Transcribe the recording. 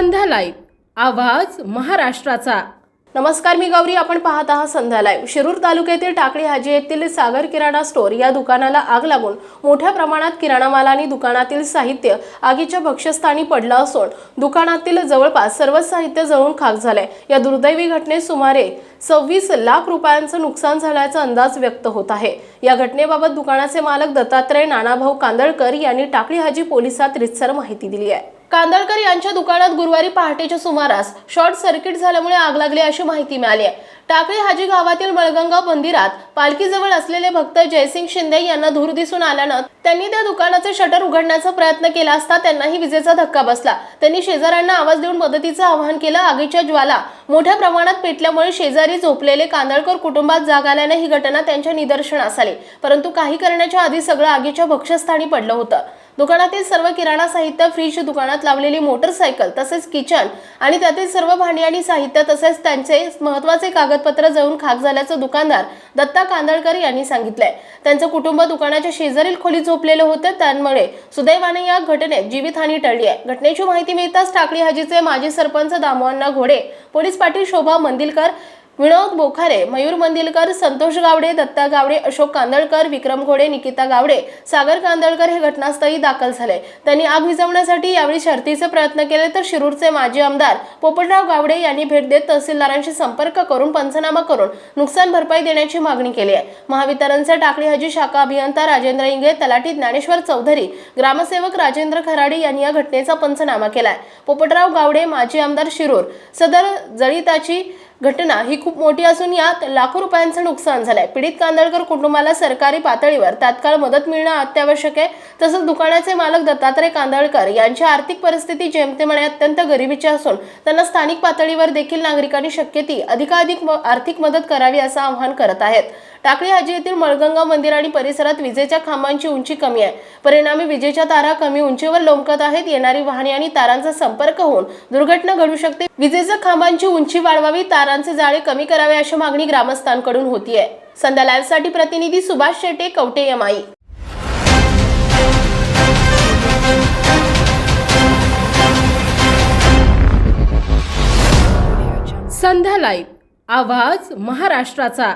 संध्या live आवाज महाराष्ट्राचा. नमस्कार मी गौरी. आपण पाहत आहात संध्या लाईव्ह. शिरूर तालुक्यातील टाकळी हाजी येथील सागर किराणा स्टोअर या दुकानाला आग लागून मोठ्या प्रमाणात किराणा माल आणि दुकानातील साहित्य आगीच्या भक्ष्यस्थानी पडलं असून दुकानातील जवळपास सर्वच साहित्य जळून खाक झालंय. या दुर्दैवी घटनेत सुमारे सव्वीस लाख रुपयांचं नुकसान झाल्याचा अंदाज व्यक्त होत आहे. या घटनेबाबत दुकानाचे मालक दत्तात्रय नानाभाऊ कांदळकर यांनी टाकळी हाजी पोलिसात रितसर माहिती दिली आहे. कांदळकर यांच्या दुकानात गुरुवारी पहाटेच्या सुमारास शॉर्ट सर्किट झाल्यामुळे आग लागली अशी माहिती मिळाली आहे. टाकळी हाजी गावातील बळगंगा मंदिरात पालखीजवळ असलेले भक्त जयसिंग शिंदे यांना धूर दिसून आल्यानं त्यांनी त्या दुकानाचे शटर उघडण्याचा प्रयत्न केला असता त्यांनाही विजेचा धक्का बसला. त्यांनी शेजाऱ्यांना आवाज देऊन मदतीचं आवाहन केलं. आगीच्या ज्वाला मोठ्या प्रमाणात पेटल्यामुळे शेजारी झोपलेले कांदळकर कुटुंबात जाग आल्याने ही घटना त्यांच्या निदर्शनास आली. परंतु काही करण्याच्या आधी सगळं आगीच्या भक्षस्थानी पडलं होतं. दुकानातील सर्व किराणा साहित्य फ्रीज दुकानात लावलेली मोटरसायकल तसेच किचन आणि त्यातील सर्व भांडी आणि साहित्य तसेच त्यांचे महत्त्वाचे कागदपत्र जळून खाक झाल्याचं दुकानदार दत्ता कांदळकर यांनी सांगितलंय. त्यांचं कुटुंब दुकानाच्या शेजारील खोलीत झोपलेलं होतं. त्यामुळे सुदैवाने या घटनेत जीवितहानी टळली आहे. घटनेची माहिती मिळताच टाकळी हाजीचे माजी सरपंच दामोहन्ना घोडे पोलीस पाटील शोभा मंदिलकर विनोद बोखारे मयूर मंदिलकर संतोष गावडे दत्ता गावडे अशोक कांदळकर विक्रम घोडे निकिता गावडे सागर कांदळकर हे घटनास्थळी दाखल झाले. त्यांनी आग विझवण्यासाठी यावेळी शर्थीचे प्रयत्न केले तर शिरूरचे माजी आमदार पोपटराव गावडे यांनी भेट देत तहसीलदारांशी संपर्क करून पंचनामा करून नुकसान भरपाई देण्याची मागणी केली आहे. महावितरणचे टाकळी हजी शाखा अभियंता राजेंद्र इंगे तलाठी ज्ञानेश्वर चौधरी ग्रामसेवक राजेंद्र खराडे यांनी या घटनेचा पंचनामा केलाय. पोपटराव गावडे माजी आमदार शिरूर सदर जळिताची घटना ही खूप मोठी असून यात लाखो रुपयांचं नुकसान झालंय. पीडित कांदळकर कुटुंबाला सरकारी पातळीवर तात्काळ मदत मिळणं अत्यावश्यक आहे. तसंच दुकानाचे मालक दत्तात्रय कांदळकर यांची आर्थिक परिस्थिती जेमतेपणे अत्यंत गरिबीची असून त्यांना स्थानिक पातळीवर देखील नागरिकांनी शक्य ती अधिकाधिक म- आर्थिक मदत करावी असं आवाहन करत आहेत. टाकळी हाजी येथील मळगंगा मंदिर आणि परिसरात विजेच्या खांबांची उंची कमी आहे. परिणामी विजेच्या तारा कमी उंचीवर लोंबकत आहेत. येणारी वाहने आणि तारांचा संपर्क होऊन दुर्घटना घडू शकते. विजेच्या खांबांची उंची वाढवावी तारांचे जाळे कमी करावे अशी मागणी ग्रामस्थांकडून होतीये. संध्या लाईव्हसाठी प्रतिनिधी सुभाष शेटे कवटे एमआई संध्या लाईव्ह आवाज महाराष्ट्राचा.